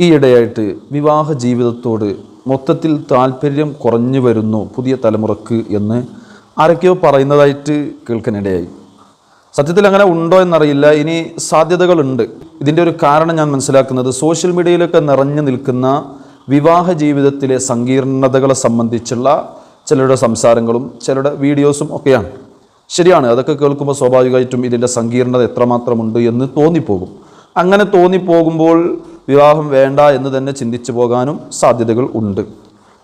ഈയിടെയായിട്ട് വിവാഹ ജീവിതത്തോട് മൊത്തത്തിൽ താല്പര്യം കുറഞ്ഞു വരുന്നു പുതിയ തലമുറയ്ക്ക് എന്ന് ആരൊക്കെയോ പറയുന്നതായിട്ട് കേൾക്കാനിടയായി. സത്യത്തിൽ അങ്ങനെ ഉണ്ടോ എന്നറിയില്ല. ഇനി സാധ്യതകളുണ്ട്. ഇതിന്റെ ഒരു കാരണം ഞാൻ മനസ്സിലാക്കുന്നത് സോഷ്യൽ മീഡിയയിലൊക്കെ നിറഞ്ഞു നിൽക്കുന്ന വിവാഹ ജീവിതത്തിലെ സങ്കീർണതകളെ സംബന്ധിച്ചുള്ള ചിലരുടെ സംസാരങ്ങളും ചിലരുടെ വീഡിയോസും ഒക്കെയാണ്. ശരിയാണ് അതൊക്കെ കേൾക്കുമ്പോൾ സ്വാഭാവികമായിട്ടും ഇതിന്റെ സങ്കീർണത എത്രമാത്രമുണ്ട് എന്ന് തോന്നിപ്പോകും. അങ്ങനെ തോന്നിപ്പോകുമ്പോൾ വിവാഹം വേണ്ട എന്ന് തന്നെ ചിന്തിച്ചു പോകാനും സാധ്യതകൾ ഉണ്ട്.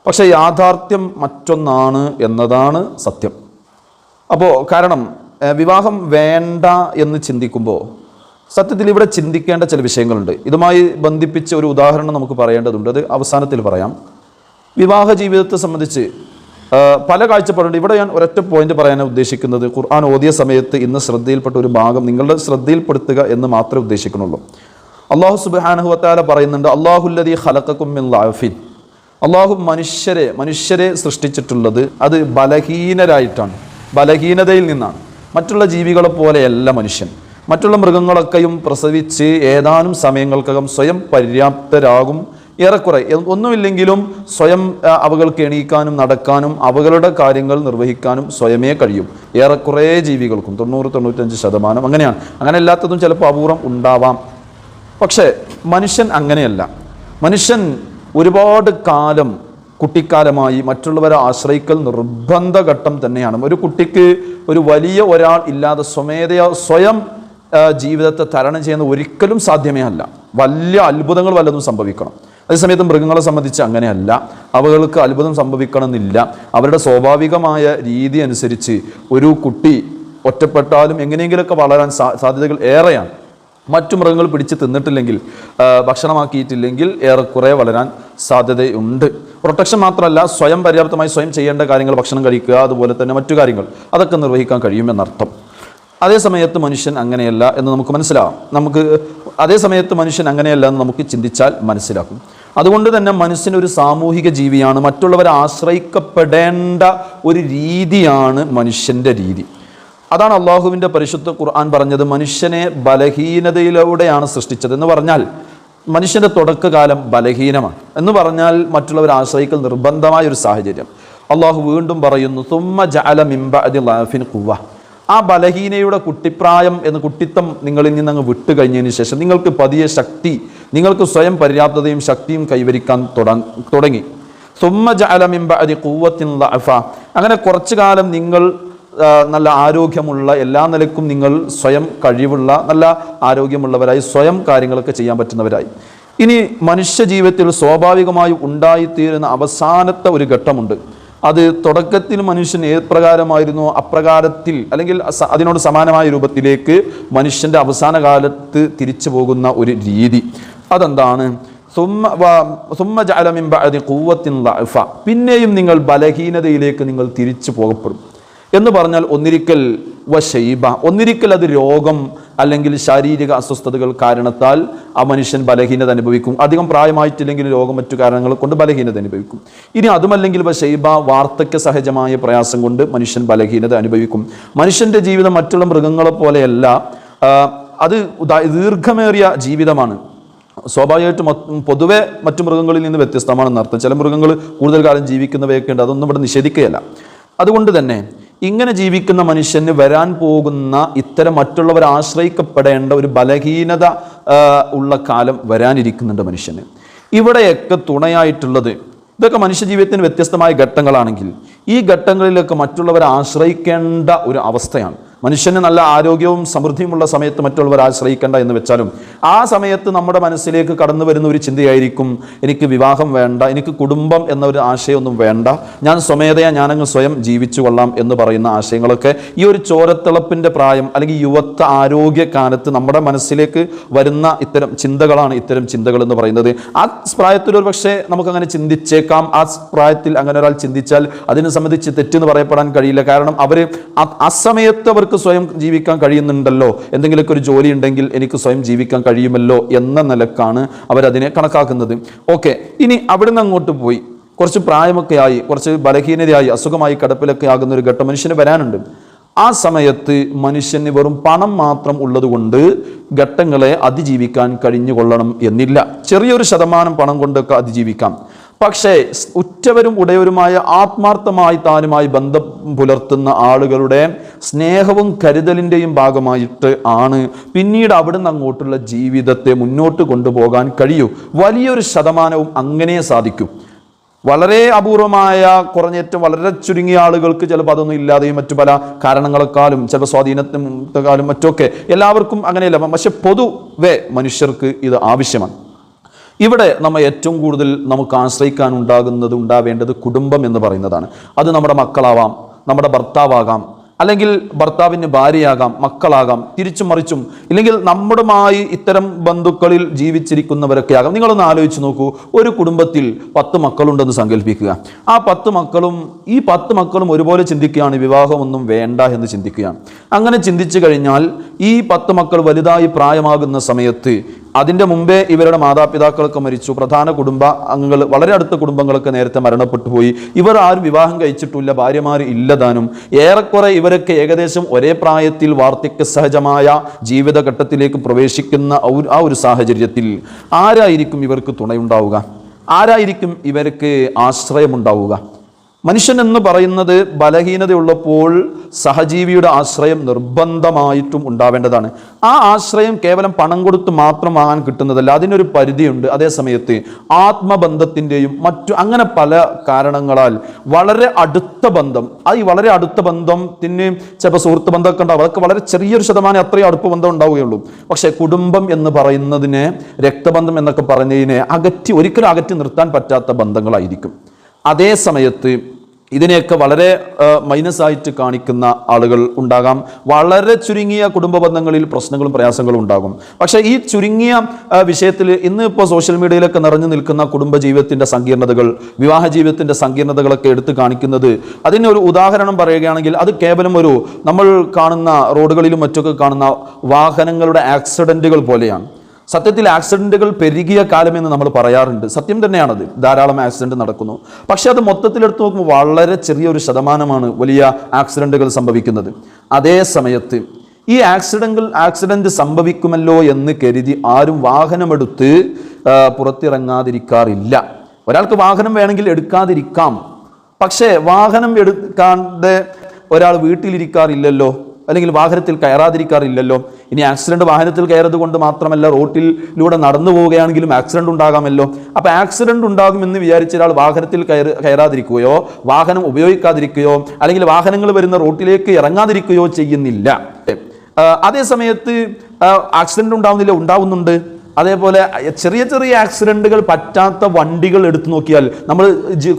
പക്ഷേ യാഥാർത്ഥ്യം മറ്റൊന്നാണ് എന്നതാണ് സത്യം. അപ്പോൾ കാരണം വിവാഹം വേണ്ട എന്ന് ചിന്തിക്കുമ്പോൾ സത്യത്തിൽ ഇവിടെ ചിന്തിക്കേണ്ട ചില വിഷയങ്ങളുണ്ട്. ഇതുമായി ബന്ധിപ്പിച്ച ഒരു ഉദാഹരണം നമുക്ക് പറയേണ്ടതുണ്ട്. അത് അവസാനത്തിൽ പറയാം. വിവാഹ ജീവിതത്തെ സംബന്ധിച്ച് പല കാഴ്ചപ്പാടുണ്ട്. ഇവിടെ ഞാൻ ഒരൊറ്റ പോയിന്റ് പറയാനാണ് ഉദ്ദേശിക്കുന്നത് ഖുർആൻ ഓതിയ സമയത്ത് ഇന്ന് ശ്രദ്ധയിൽപ്പെട്ട ഒരു ഭാഗം നിങ്ങളുടെ ശ്രദ്ധയിൽപ്പെടുത്തുക എന്ന് മാത്രമേ ഉദ്ദേശിക്കുന്നുള്ളൂ. അള്ളാഹു സുബാനഹുവത്താല പറയുന്നുണ്ട് അള്ളാഹുല്ലതി ഹലക്കും മിൻ ലാഫിൻ അള്ളാഹു മനുഷ്യരെ മനുഷ്യരെ സൃഷ്ടിച്ചിട്ടുള്ളത് അത് ബലഹീനരായിട്ടാണ് ബലഹീനതയിൽ നിന്നാണ്. മറ്റുള്ള ജീവികളെ പോലെയല്ല മനുഷ്യൻ. മറ്റുള്ള മൃഗങ്ങളൊക്കെയും പ്രസവിച്ച് ഏതാനും സമയങ്ങൾക്കകം സ്വയം പര്യാപ്തരാകും ഏറെക്കുറെ. ഒന്നുമില്ലെങ്കിലും സ്വയം അവകൾക്ക് എണീക്കാനും നടക്കാനും അവകളുടെ കാര്യങ്ങൾ നിർവഹിക്കാനും സ്വയമേ കഴിയും. ഏറെക്കുറെ ജീവികൾക്കും തൊണ്ണൂറ് തൊണ്ണൂറ്റഞ്ച് ശതമാനം അങ്ങനെയാണ്. അങ്ങനെ അല്ലാത്തതും ചിലപ്പോൾ അപൂർവം ഉണ്ടാവാം. പക്ഷേ മനുഷ്യൻ അങ്ങനെയല്ല. മനുഷ്യൻ ഒരുപാട് കാലം കുട്ടിക്കാലമായി മറ്റുള്ളവരെ ആശ്രയിക്കൽ നിർബന്ധ ഘട്ടം തന്നെയാണ്. ഒരു കുട്ടിക്ക് ഒരു വലിയ ഒരാൾ ഇല്ലാതെ സ്വമേധയാ സ്വയം ജീവിതത്തെ തരണം ചെയ്യുന്ന ഒരിക്കലും സാധ്യമേ അല്ല. വലിയ അത്ഭുതങ്ങൾ വല്ലതും സംഭവിക്കണം. അതേസമയത്ത് മൃഗങ്ങളെ സംബന്ധിച്ച് അങ്ങനെയല്ല. അവകൾക്ക് അത്ഭുതം സംഭവിക്കണമെന്നില്ല. അവരുടെ സ്വാഭാവികമായ രീതി അനുസരിച്ച് ഒരു കുട്ടി ഒറ്റപ്പെട്ടാലും എങ്ങനെയെങ്കിലുമൊക്കെ വളരാൻ സാധ്യതകൾ ഏറെയാണ്. മറ്റു മൃഗങ്ങൾ പിടിച്ച് തിന്നിട്ടില്ലെങ്കിൽ ഭക്ഷണമാക്കിയിട്ടില്ലെങ്കിൽ ഏറെക്കുറെ വളരാൻ സാധ്യതയുണ്ട്. പ്രൊട്ടക്ഷൻ മാത്രമല്ല സ്വയം പര്യാപ്തമായി സ്വയം ചെയ്യേണ്ട കാര്യങ്ങൾ ഭക്ഷണം കഴിക്കുക അതുപോലെ തന്നെ മറ്റു കാര്യങ്ങൾ അതൊക്കെ നിർവഹിക്കാൻ കഴിയുമെന്നർത്ഥം. അതേ സമയത്ത് മനുഷ്യൻ അങ്ങനെയല്ല എന്ന് നമുക്ക് മനസ്സിലാവാം. നമുക്ക് അതേ സമയത്ത് മനുഷ്യൻ അങ്ങനെയല്ല എന്ന് നമുക്ക് ചിന്തിച്ചാൽ മനസ്സിലാക്കും. അതുകൊണ്ട് തന്നെ മനുഷ്യൻ ഒരു സാമൂഹിക ജീവിയാണ്. മറ്റുള്ളവരെ ആശ്രയിക്കപ്പെടേണ്ട ഒരു രീതിയാണ് മനുഷ്യന്റെ രീതി. അതാണ് അള്ളാഹുവിന്റെ പരിശുദ്ധ ഖുർആൻ പറഞ്ഞത് മനുഷ്യനെ ബലഹീനതയിലൂടെയാണ് സൃഷ്ടിച്ചത് എന്ന് പറഞ്ഞാൽ മനുഷ്യന്റെ തുടക്കകാലം ബലഹീനമാണ് എന്ന് പറഞ്ഞാൽ മറ്റുള്ളവർ ആശ്രയിക്കൽ നിർബന്ധമായ ഒരു സാഹചര്യം. അള്ളാഹു വീണ്ടും പറയുന്നു തുമ്മ ജഅല മിംബിൻ ഖുവ്വ. ആ ബലഹീനയുടെ കുട്ടിപ്രായം എന്ന് കുട്ടിത്തം നിങ്ങളിൽ നിന്ന് അങ്ങ് വിട്ടു കഴിഞ്ഞതിന് ശേഷം നിങ്ങൾക്ക് പതിയെ ശക്തി നിങ്ങൾക്ക് സ്വയം പര്യാപ്തതയും ശക്തിയും കൈവരിക്കാൻ തുടങ്ങി സുമ്മ ജഅല മിംബ അതി കൂവത്തിനുള്ള അഫ അങ്ങനെ കുറച്ചു കാലം നിങ്ങൾ നല്ല ആരോഗ്യമുള്ള എല്ലാ നിലക്കും നിങ്ങൾ സ്വയം കഴിവുള്ള നല്ല ആരോഗ്യമുള്ളവരായി സ്വയം കാര്യങ്ങളൊക്കെ ചെയ്യാൻ പറ്റുന്നവരായി. ഇനി മനുഷ്യ ജീവിതത്തിൽ സ്വാഭാവികമായി ഉണ്ടായിത്തീരുന്ന അവസാനത്തെ ഒരു ഘട്ടമുണ്ട്. അത് തുടക്കത്തിൽ മനുഷ്യൻ ഏത് പ്രകാരമായിരുന്നോ അപ്രകാരത്തിൽ അല്ലെങ്കിൽ അതിനോട് സമാനമായ രൂപത്തിലേക്ക് മനുഷ്യന്റെ അവസാന കാലത്ത് തിരിച്ചു പോകുന്ന ഒരു രീതി. അതെന്താണ്? സുമ്മ വ- സുമ്മ ജഅല മിൻ ബഅദി ഖുവ്വത്തിൻ ളഅഫ. പിന്നെയും നിങ്ങൾ ബലഹീനതയിലേക്ക് നിങ്ങൾ തിരിച്ചു പോകപ്പെടും. എന്ന് പറഞ്ഞാൽ ഒന്നിരിക്കൽ വശൈബ ഒന്നിരിക്കൽ അത് രോഗം അല്ലെങ്കിൽ ശാരീരിക അസ്വസ്ഥതകൾ കാരണത്താൽ ആ മനുഷ്യൻ ബലഹീനത അനുഭവിക്കും. അധികം പ്രായമായിട്ടില്ലെങ്കിൽ രോഗം മറ്റു കാരണങ്ങൾ കൊണ്ട് ബലഹീനത അനുഭവിക്കും. ഇനി അതുമല്ലെങ്കിൽ വശൈബ വാർദ്ധക്യ സഹജമായ പ്രയാസം കൊണ്ട് മനുഷ്യൻ ബലഹീനത അനുഭവിക്കും. മനുഷ്യന്റെ ജീവിതം മറ്റുള്ള മൃഗങ്ങളെ പോലെയല്ല അത് ദീർഘമേറിയ ജീവിതമാണ്. സ്വാഭാവികമായിട്ടും പൊതുവെ മറ്റു മൃഗങ്ങളിൽ നിന്ന് വ്യത്യസ്തമാണെന്ന് അർത്ഥം ചില മൃഗങ്ങൾ കൂടുതൽ കാലം ജീവിക്കുന്നവയൊക്കെ ഉണ്ട് അതൊന്നും ഇവിടെ നിഷേധിക്കുകയല്ല. അതുകൊണ്ട് തന്നെ ഇങ്ങനെ ജീവിക്കുന്ന മനുഷ്യന് വരാൻ പോകുന്ന ഇത്തരം മറ്റുള്ളവർ ആശ്രയിക്കപ്പെടേണ്ട ഒരു ബലഹീനത ഉള്ള കാലം വരാനിരിക്കുന്നുണ്ട് മനുഷ്യന്. ഇവിടെയൊക്കെ തുണയായിട്ടുള്ളത് ഇതൊക്കെ മനുഷ്യജീവിതത്തിന് വ്യത്യസ്തമായ ഘട്ടങ്ങളാണെങ്കിൽ ഈ ഘട്ടങ്ങളിലൊക്കെ മറ്റുള്ളവരെ ആശ്രയിക്കേണ്ട ഒരു അവസ്ഥയാണ്. മനുഷ്യന് നല്ല ആരോഗ്യവും സമൃദ്ധിയുമുള്ള സമയത്ത് മറ്റുള്ളവർ ആശ്രയിക്കേണ്ട എന്ന് വെച്ചാലും ആ സമയത്ത് നമ്മുടെ മനസ്സിലേക്ക് കടന്നു വരുന്ന ഒരു ചിന്തയായിരിക്കും എനിക്ക് വിവാഹം വേണ്ട എനിക്ക് കുടുംബം എന്ന ഒരു ആശയമൊന്നും വേണ്ട ഞാൻ സ്വമേധയാ ഞാനങ്ങ് സ്വയം ജീവിച്ചു കൊള്ളാം എന്ന് പറയുന്ന ആശയങ്ങളൊക്കെ ഈ ഒരു ചോരത്തിളപ്പിന്റെ പ്രായം അല്ലെങ്കിൽ യുവത്വ ആരോഗ്യ കാലത്ത് നമ്മുടെ മനസ്സിലേക്ക് വരുന്ന ഇത്തരം ചിന്തകളാണ് ഇത്തരം ചിന്തകൾ എന്ന് പറയുന്നത്. ആ പ്രായത്തിൽ ഒരു പക്ഷേ നമുക്കങ്ങനെ ചിന്തിച്ചേക്കാം. ആ പ്രായത്തിൽ അങ്ങനെ ഒരാൾ ചിന്തിച്ചാൽ അതിനെ സംബന്ധിച്ച് തെറ്റെന്ന് പറയപ്പെടാൻ കഴിയില്ല. കാരണം അവർ ആ സമയത്ത് അവർക്ക് സ്വയം ജീവിക്കാൻ കഴിയുന്നുണ്ടല്ലോ? എന്തെങ്കിലുമൊക്കെ ഒരു ജോലി ഉണ്ടെങ്കിൽ എനിക്ക് സ്വയം ജീവിക്കാൻ കഴിയുമല്ലോ എന്ന നിലക്കാണ് അവരതിനെ കണക്കാക്കുന്നത്. ഓക്കെ ഇനി അവിടുന്ന് അങ്ങോട്ട് പോയി. കുറച്ച് പ്രായമൊക്കെ ആയി കുറച്ച് ബലഹീനതയായി അസുഖമായി കിടപ്പിലൊക്കെ ആകുന്ന ഒരു ഘട്ടം മനുഷ്യന് വരാനുണ്ട്. ആ സമയത്ത് മനുഷ്യന് വെറും പണം മാത്രം ഉള്ളതുകൊണ്ട് ഘട്ടങ്ങളെ അതിജീവിക്കാൻ കഴിഞ്ഞുകൊള്ളണം എന്നില്ല. ചെറിയൊരു ശതമാനം പണം കൊണ്ടൊക്കെ അതിജീവിക്കാം. പക്ഷേ ഉറ്റവരും ഉടയവരുമായ ആത്മാർത്ഥമായി താനുമായി ബന്ധം പുലർത്തുന്ന ആളുകളുടെ സ്നേഹവും കരുതലിന്റെയും ഭാഗമായിട്ട് ആണ് പിന്നീട് അവിടുന്ന് അങ്ങോട്ടുള്ള ജീവിതത്തെ മുന്നോട്ട് കൊണ്ടുപോകാൻ കഴിയൂ. വലിയൊരു ശതമാനവും അങ്ങനെ സാധിക്കും. വളരെ അപൂർവമായ കുറഞ്ഞേറ്റം വളരെ ചുരുങ്ങിയ ആളുകൾക്ക് ചിലപ്പോൾ അതൊന്നും ഇല്ലാതെയും മറ്റു പല കാരണങ്ങളെക്കാളും ചിലപ്പോൾ സ്വാധീനത്തെക്കാളും മറ്റൊക്കെ എല്ലാവർക്കും അങ്ങനെയല്ല. പക്ഷെ പൊതുവെ മനുഷ്യർക്ക് ഇത് ആവശ്യമാണ്. ഇവിടെ നമ്മൾ ഏറ്റവും കൂടുതൽ നമുക്ക് ആശ്രയിക്കാൻ ഉണ്ടാകുന്നത് ഉണ്ടാവേണ്ടത് കുടുംബം എന്ന് പറയുന്നതാണ്. അത് നമ്മുടെ മക്കളാവാം നമ്മുടെ ഭർത്താവാകാം അല്ലെങ്കിൽ ഭർത്താവിന് ഭാര്യയാകാം മക്കളാകാം തിരിച്ചും മറിച്ചും ഇല്ലെങ്കിൽ നമ്മുടെമായി ഇത്തരം ബന്ധുക്കളിൽ ജീവിച്ചിരിക്കുന്നവരൊക്കെ ആകാം. നിങ്ങളൊന്ന് ആലോചിച്ച് നോക്കൂ ഒരു കുടുംബത്തിൽ പത്ത് മക്കളുണ്ടെന്ന് സങ്കല്പിക്കുക. ആ പത്ത് മക്കളും ഈ പത്ത് മക്കളും ഒരുപോലെ ചിന്തിക്കുകയാണ് വിവാഹമൊന്നും വേണ്ട എന്ന് ചിന്തിക്കുകയാണ്. അങ്ങനെ ചിന്തിച്ചു കഴിഞ്ഞാൽ ഈ പത്ത് മക്കൾ വലുതായി പ്രായമാകുന്ന സമയത്ത് അതിന്റെ മുമ്പേ ഇവരുടെ മാതാപിതാക്കളൊക്കെ മരിച്ചു. പ്രധാന കുടുംബ അംഗങ്ങൾ വളരെ അടുത്ത കുടുംബങ്ങളൊക്കെ നേരത്തെ മരണപ്പെട്ടു പോയി. ഇവർ ആരും വിവാഹം കഴിച്ചിട്ടില്ല ഭാര്യമാർ ഇല്ലതാനും. ഏറെക്കുറെ ഇവരൊക്കെ ഏകദേശം ഒരേ പ്രായത്തിൽ വാർദ്ധക്യ സഹജമായ ജീവിതഘട്ടത്തിലേക്ക് പ്രവേശിക്കുന്ന ആ ഒരു- സാഹചര്യത്തിൽ ആരായിരിക്കും ഇവർക്ക് തുണയുണ്ടാവുക? ആരായിരിക്കും ഇവർക്ക് ആശ്രയമുണ്ടാവുക? മനുഷ്യൻ എന്ന് പറയുന്നത് ബലഹീനതയുള്ളപ്പോൾ സഹജീവിയുടെ ആശ്രയം നിർബന്ധമായിട്ടും ഉണ്ടാവേണ്ടതാണ്. ആ ആശ്രയം കേവലം പണം കൊടുത്ത് മാത്രം വാങ്ങാൻ കിട്ടുന്നതല്ല അതിനൊരു പരിധിയുണ്ട്. അതേസമയത്ത് ആത്മബന്ധത്തിന്റെയും മറ്റു അങ്ങനെ പല കാരണങ്ങളാൽ വളരെ അടുത്ത ബന്ധം ആ ഈ വളരെ അടുത്ത ബന്ധത്തിന് ചിലപ്പോൾ സുഹൃത്ത് ബന്ധമൊക്കെ ഉണ്ടാവും. അതൊക്കെ വളരെ ചെറിയൊരു ശതമാനം അത്രയും അടുപ്പ ബന്ധം ഉണ്ടാവുകയുള്ളൂ. പക്ഷേ കുടുംബം എന്ന് പറയുന്നതിനെ രക്തബന്ധം എന്നൊക്കെ പറയുന്നതിനെ അകറ്റി ഒരിക്കലും അകറ്റി നിർത്താൻ പറ്റാത്ത ബന്ധങ്ങളായിരിക്കും. അതേ സമയത്ത് ഇതിനെയൊക്കെ വളരെ മൈനസ് ആയിട്ട് കാണിക്കുന്ന ആളുകൾ ഉണ്ടാകാം. വളരെ ചുരുങ്ങിയ കുടുംബ ബന്ധങ്ങളിൽ പ്രശ്നങ്ങളും പ്രയാസങ്ങളും ഉണ്ടാകും. പക്ഷേ ഈ ചുരുങ്ങിയ വിഷയത്തിൽ ഇന്ന് ഇപ്പോൾ സോഷ്യൽ മീഡിയയിലൊക്കെ നിറഞ്ഞു നിൽക്കുന്ന കുടുംബ ജീവിതത്തിന്റെ സങ്കീർണതകൾ വിവാഹ ജീവിതത്തിന്റെ സങ്കീർണതകളൊക്കെ എടുത്തു കാണിക്കുന്നത് അതിന് ഒരു ഉദാഹരണം പറയുകയാണെങ്കിൽ അത് കേവലം ഒരു നമ്മൾ കാണുന്ന റോഡുകളിലും മറ്റൊക്കെ കാണുന്ന വാഹനങ്ങളുടെ ആക്സിഡന്റുകൾ പോലെയാണ്. സത്യത്തിൽ ആക്സിഡന്റുകൾ പെരുകിയ കാലമെന്ന് നമ്മൾ പറയാറുണ്ട്. സത്യം തന്നെയാണത്. ധാരാളം ആക്സിഡന്റ് നടക്കുന്നു. പക്ഷെ അത് മൊത്തത്തിലെടുത്ത് നോക്കുമ്പോൾ വളരെ ചെറിയൊരു ശതമാനമാണ് വലിയ ആക്സിഡന്റുകൾ സംഭവിക്കുന്നത്. അതേ സമയത്ത് ഈ ആക്സിഡന്റുകൾ ആക്സിഡന്റ് സംഭവിക്കുമല്ലോ എന്ന് കരുതി ആരും വാഹനമെടുത്ത് പുറത്തിറങ്ങാതിരിക്കാറില്ല. ഒരാൾക്ക് വാഹനം വേണമെങ്കിൽ എടുക്കാതിരിക്കാം. പക്ഷേ വാഹനം എടുക്കാതെ ഒരാൾ വീട്ടിലിരിക്കാറില്ലല്ലോ. അല്ലെങ്കിൽ വാഹനത്തിൽ കയറാതിരിക്കാറില്ലല്ലോ. ഇനി ആക്സിഡന്റ് വാഹനത്തിൽ കയറത് കൊണ്ട് മാത്രമല്ല റോട്ടിലൂടെ നടന്നു പോവുകയാണെങ്കിലും ആക്സിഡന്റ് ഉണ്ടാകാമല്ലോ. അപ്പോൾ ആക്സിഡന്റ് ഉണ്ടാകുമെന്ന് വിചാരിച്ച ഒരാൾ വാഹനത്തിൽ കയറി കയറാതിരിക്കുകയോ വാഹനം ഉപയോഗിക്കാതിരിക്കുകയോ അല്ലെങ്കിൽ വാഹനങ്ങൾ വരുന്ന റോട്ടിലേക്ക് ഇറങ്ങാതിരിക്കുകയോ ചെയ്യുന്നില്ല. അതേ സമയത്ത് ആക്സിഡന്റ് ഉണ്ടാവുന്നില്ല ഉണ്ടാവുന്നുണ്ട്. അതേപോലെ ചെറിയ ചെറിയ ആക്സിഡന്റുകൾ പറ്റാത്ത വണ്ടികൾ എടുത്തു നോക്കിയാൽ നമ്മൾ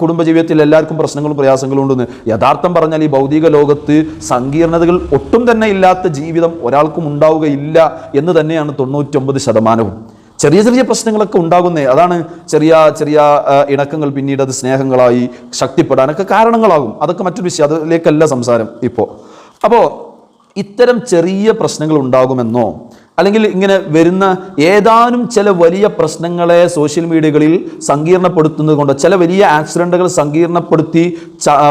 കുടുംബജീവിതത്തിൽ എല്ലാവർക്കും പ്രശ്നങ്ങളും പ്രയാസങ്ങളും ഉണ്ടെന്ന് യഥാർത്ഥം പറഞ്ഞാൽ ഈ ഭൗതിക ലോകത്ത് സങ്കീർണതകൾ ഒട്ടും തന്നെ ഇല്ലാത്ത ജീവിതം ഒരാൾക്കും ഉണ്ടാവുകയില്ല എന്ന് തന്നെയാണ് തൊണ്ണൂറ്റൊമ്പത് ശതമാനവും. ചെറിയ ചെറിയ പ്രശ്നങ്ങളൊക്കെ ഉണ്ടാകുന്നേ അതാണ് ചെറിയ ചെറിയ ഇണക്കങ്ങൾ പിന്നീട് അത് സ്നേഹങ്ങളായി ശക്തിപ്പെടാനൊക്കെ കാരണങ്ങളാകും. അതൊക്കെ മറ്റൊരു വിഷയം അതിലേക്കല്ല സംസാരം ഇപ്പോൾ അപ്പോൾ ഇത്തരം ചെറിയ പ്രശ്നങ്ങൾ ഉണ്ടാകുമെന്നോ അല്ലെങ്കിൽ ഇങ്ങനെ വരുന്ന ഏതാനും ചില വലിയ പ്രശ്നങ്ങളെ സോഷ്യൽ മീഡിയകളിൽ സങ്കീർണപ്പെടുത്തുന്നത് കൊണ്ടോ ചില വലിയ ആക്സിഡന്റുകൾ സങ്കീർണപ്പെടുത്തി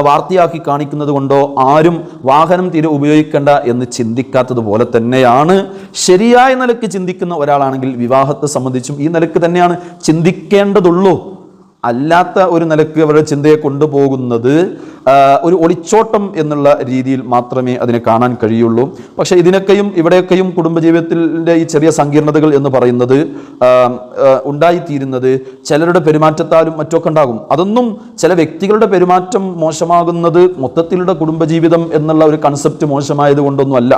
വാർത്തയാക്കി കാണിക്കുന്നത് കൊണ്ടോ ആരും വാഹനം തീരെ ഉപയോഗിക്കേണ്ട എന്ന് ചിന്തിക്കാത്തതുപോലെ തന്നെയാണ്. ശരിയായ നിലയ്ക്ക് ചിന്തിക്കുന്ന ഒരാളാണെങ്കിൽ വിവാഹത്തെ സംബന്ധിച്ചും ഈ നിലയ്ക്ക് തന്നെയാണ് ചിന്തിക്കേണ്ടതുള്ളൂ. അല്ലാത്ത ഒരു നിലയ്ക്ക് അവരുടെ ചിന്തയെ കൊണ്ടുപോകുന്നത് ഒരു ഒളിച്ചോട്ടം എന്നുള്ള രീതിയിൽ മാത്രമേ അതിനെ കാണാൻ കഴിയുള്ളൂ. പക്ഷേ ഇതിനൊക്കെയും ഇവിടെയൊക്കെയും കുടുംബജീവിതത്തിന്റെ ഈ ചെറിയ സങ്കീർണതകൾ എന്ന് പറയുന്നത് ഉണ്ടായിത്തീരുന്നത് ചിലരുടെ പെരുമാറ്റത്താലും മറ്റൊക്കെ ഉണ്ടാകും. അതൊന്നും ചില വ്യക്തികളുടെ പെരുമാറ്റം മോശമാകുന്നത് മൊത്തത്തിലുള്ള കുടുംബജീവിതം എന്നുള്ള ഒരു കൺസെപ്റ്റ് മോശമായത് കൊണ്ടൊന്നും അല്ല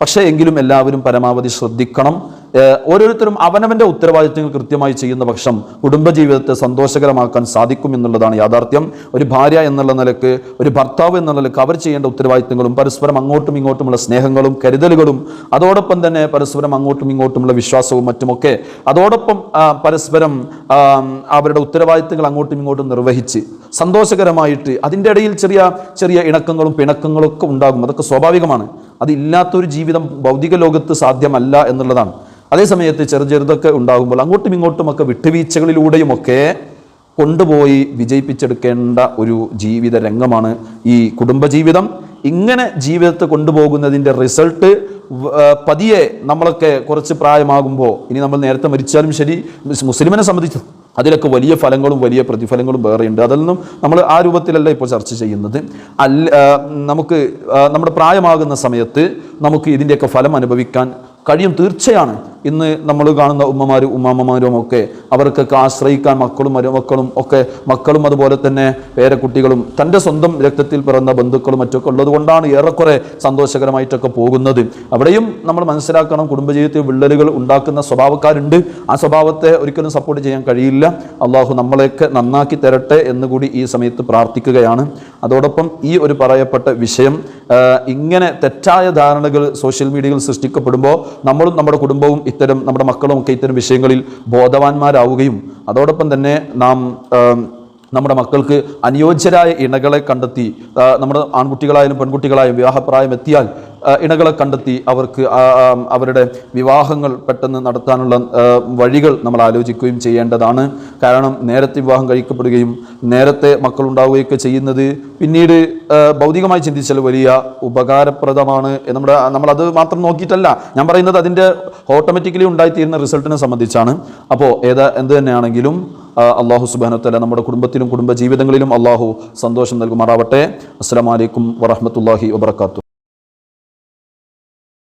പക്ഷേ എങ്കിലും എല്ലാവരും പരമാവധി ശ്രദ്ധിക്കണം. ഓരോരുത്തരും അവനവന്റെ ഉത്തരവാദിത്വങ്ങൾ കൃത്യമായി ചെയ്യുന്ന പക്ഷം കുടുംബജീവിതത്തെ സന്തോഷകരമാക്കാൻ സാധിക്കും എന്നുള്ളതാണ് യാഥാർത്ഥ്യം. ഒരു ഭാര്യ എന്നുള്ള നിലയ്ക്ക് ഒരു ഭർത്താവ് എന്നുള്ള നിലയ്ക്ക് അവർ ചെയ്യേണ്ട ഉത്തരവാദിത്തങ്ങളും പരസ്പരം അങ്ങോട്ടും ഇങ്ങോട്ടുമുള്ള സ്നേഹങ്ങളും കരുതലുകളും അതോടൊപ്പം തന്നെ പരസ്പരം അങ്ങോട്ടും ഇങ്ങോട്ടുമുള്ള വിശ്വാസവും മറ്റുമൊക്കെ അതോടൊപ്പം പരസ്പരം അവരുടെ ഉത്തരവാദിത്തങ്ങൾ അങ്ങോട്ടും ഇങ്ങോട്ടും നിർവഹിച്ച് സന്തോഷകരമായിട്ട് അതിന്റെ ഇടയിൽ ചെറിയ ചെറിയ ഇണക്കങ്ങളും പിണക്കങ്ങളും ഒക്കെ ഉണ്ടാകും. അതൊക്കെ സ്വാഭാവികമാണ്. അതില്ലാത്തൊരു ജീവിതം ഭൗതിക ലോകത്ത് സാധ്യമല്ല എന്നുള്ളതാണ്. അതേസമയത്ത് ചെറു ചെറുതൊക്കെ ഉണ്ടാകുമ്പോൾ അങ്ങോട്ടും ഇങ്ങോട്ടുമൊക്കെ വിട്ടുവീഴ്ചകളിലൂടെയുമൊക്കെ കൊണ്ടുപോയി വിജയിപ്പിച്ചെടുക്കേണ്ട ഒരു ജീവിത രംഗമാണ് ഈ കുടുംബജീവിതം. ഇങ്ങനെ ജീവിതത്തെ കൊണ്ടുപോകുന്നതിന്റെ റിസൾട്ട് പതിയെ നമ്മളൊക്കെ കുറച്ച് പ്രായമാകുമ്പോൾ ഇനി നമ്മൾ നേരത്തെ മരിച്ചാലും ശരി മുസ് മുസ്ലിമിനെ സംബന്ധിച്ച് അതിലൊക്കെ വലിയ ഫലങ്ങളും വലിയ പ്രതിഫലങ്ങളും വേറെയുണ്ട്. അതൊന്നും നമ്മൾ ആ രൂപത്തിലല്ല ഇപ്പോൾ ചർച്ച ചെയ്യുന്നത്. അല്ല നമുക്ക് നമ്മുടെ പ്രായമാകുന്ന സമയത്ത് നമുക്ക് ഇതിന്റെയൊക്കെ ഫലം അനുഭവിക്കാൻ കഴിയും തീർച്ചയാണ്. ഇന്ന് നമ്മൾ കാണുന്ന ഉമ്മമാരും ഉമ്മാമ്മമാരും ഒക്കെ അവർക്കൊക്കെ ആശ്രയിക്കാൻ മക്കളും മരുമക്കളും ഒക്കെ മക്കളും അതുപോലെ തന്നെ പേരക്കുട്ടികളും തന്റെ സ്വന്തം രക്തത്തിൽ പിറന്ന ബന്ധുക്കളും മറ്റൊക്കെ ഉള്ളത് കൊണ്ടാണ് ഏറെക്കുറെ സന്തോഷകരമായിട്ടൊക്കെ പോകുന്നത്. അവിടെയും നമ്മൾ മനസ്സിലാക്കണം കുടുംബജീവിതത്തിൽ വിള്ളലുകൾ ഉണ്ടാക്കുന്ന സ്വഭാവക്കാരുണ്ട്. ആ സ്വഭാവത്തെ ഒരിക്കലും സപ്പോർട്ട് ചെയ്യാൻ കഴിയില്ല. അള്ളാഹു നമ്മളെയൊക്കെ നന്നാക്കി തരട്ടെ എന്നുകൂടി ഈ സമയത്ത് പ്രാർത്ഥിക്കുകയാണ്. അതോടൊപ്പം ഈ ഒരു പറയപ്പെട്ട വിഷയം ഇങ്ങനെ തെറ്റായ ധാരണകൾ സോഷ്യൽ മീഡിയയിൽ സൃഷ്ടിക്കപ്പെടുമ്പോൾ നമ്മളും നമ്മുടെ കുടുംബവും ഇത്തരം നമ്മുടെ മക്കളും ഒക്കെ ഇത്തരം വിഷയങ്ങളിൽ ബോധവാന്മാരാവുകയും അതോടൊപ്പം തന്നെ നാം നമ്മുടെ മക്കൾക്ക് അനുയോജ്യരായ ഇണകളെ കണ്ടെത്തി നമ്മുടെ ആൺകുട്ടികളായാലും പെൺകുട്ടികളായാലും വിവാഹപ്രായം എത്തിയാൽ ഇണകളെ കണ്ടെത്തി അവർക്ക് അവരുടെ വിവാഹങ്ങൾ പെട്ടെന്ന് നടത്താനുള്ള വഴികൾ നമ്മൾ ആലോചിക്കുകയും ചെയ്യേണ്ടതാണ്. കാരണം നേരത്തെ വിവാഹം കഴിക്കപ്പെടുകയും നേരത്തെ മക്കളുണ്ടാവുകയൊക്കെ ചെയ്യുന്നത് പിന്നീട് ഭൗതികമായി ചിന്തിച്ചാൽ വലിയ ഉപകാരപ്രദമാണ് നമ്മുടെ നമ്മളത് മാത്രം നോക്കിയിട്ടല്ല. ഞാൻ പറയുന്നത് അതിന്റെ ഓട്ടോമാറ്റിക്കലി ഉണ്ടായിത്തീരുന്ന റിസൾട്ടിനെ സംബന്ധിച്ചാണ്. അപ്പോൾ ഏതാ എന്ത് തന്നെയാണെങ്കിലും അള്ളാഹു സുബാനത്തല നമ്മുടെ കുടുംബത്തിലും കുടുംബ ജീവിതങ്ങളിലും അള്ളാഹു സന്തോഷം നൽകുമാറാവട്ടെ. അസ്സാം വലൈക്കും വറഹമത്തല്ലാഹി വബർക്കാത്തു